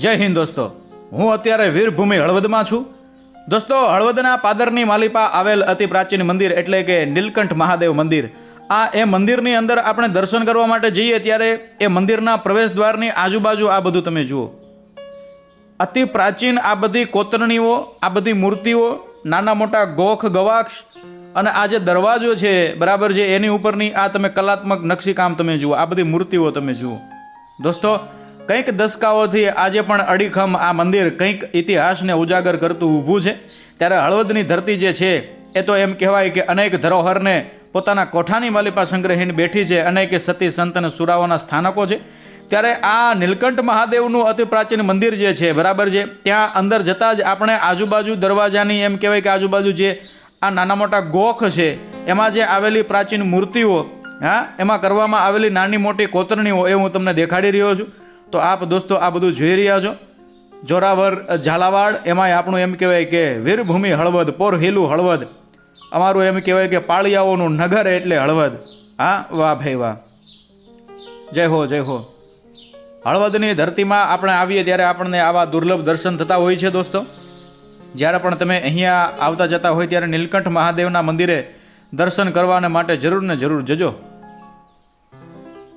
જય હિન્દ દોસ્તો. હું અત્યારે વીરભૂમિ હળવદમાં છું. દોસ્તો, હળવદના પાદરની માલિપા આવેલ અતિ પ્રાચીન મંદિર એટલે કે નીલકંઠ મહાદેવ મંદિર. આ એ મંદિરની અંદર આપણે દર્શન કરવા માટે જઈએ ત્યારે એ મંદિરના પ્રવેશ દ્વારની આજુબાજુ આ બધું તમે જુઓ. અતિ પ્રાચીન આ બધી કોતરણીઓ, આ બધી મૂર્તિઓ, નાના મોટા ગોખ ગવાક્ષ અને આ જે દરવાજો છે, બરાબર છે, એની ઉપરની આ તમે કલાત્મક નકશીકામ તમે જુઓ. આ બધી મૂર્તિઓ તમે જુઓ. દોસ્તો કંઈક દસકાઓથી આજે પણ અડીખમ આ મંદિર કંઈક ઇતિહાસને ઉજાગર કરતું ઊભું છે. ત્યારે હળવદની ધરતી જે છે, એ તો એમ કહેવાય કે અનેક ધરોહરને પોતાના કોઠાની માલિપા સંગ્રહીને બેઠી છે. અનેક સતી સંત અને સુરાઓના સ્થાનકો છે. ત્યારે આ નીલકંઠ મહાદેવનું અતિ પ્રાચીન મંદિર જે છે, બરાબર છે? ત્યાં અંદર જતાં જ આપણે આજુબાજુ દરવાજાની એમ કહેવાય કે આજુબાજુ જે આ નાના મોટા ગોખ છે, એમાં જે આવેલી પ્રાચીન મૂર્તિઓ, હા, એમાં કરવામાં આવેલી નાની મોટી કોતરણીઓ, એ હું તમને દેખાડી રહ્યો છું. તો આપ દોસ્તો આ બધું જોઈ રહ્યા છો. જોરાવર ઝાલાવાડ, એમાંય આપણું એમ કહેવાય કે વીરભૂમિ હળવદ, પોરહેલું હળવદ. અમારું એમ કહેવાય કે પાળિયાઓનું નગર એટલે હળવદ. હા, વાહ ભાઈ વાહ. જય હો જય હો. હળવદની ધરતીમાં આપણે આવીએ ત્યારે આપણને આવા દુર્લભ દર્શન થતા હોય છે દોસ્તો. જ્યારે પણ તમે અહીંયા આવતા જતા હોય ત્યારે નીલકંઠ મહાદેવના મંદિરે દર્શન કરવાને માટે જરૂર ને જરૂર જજો.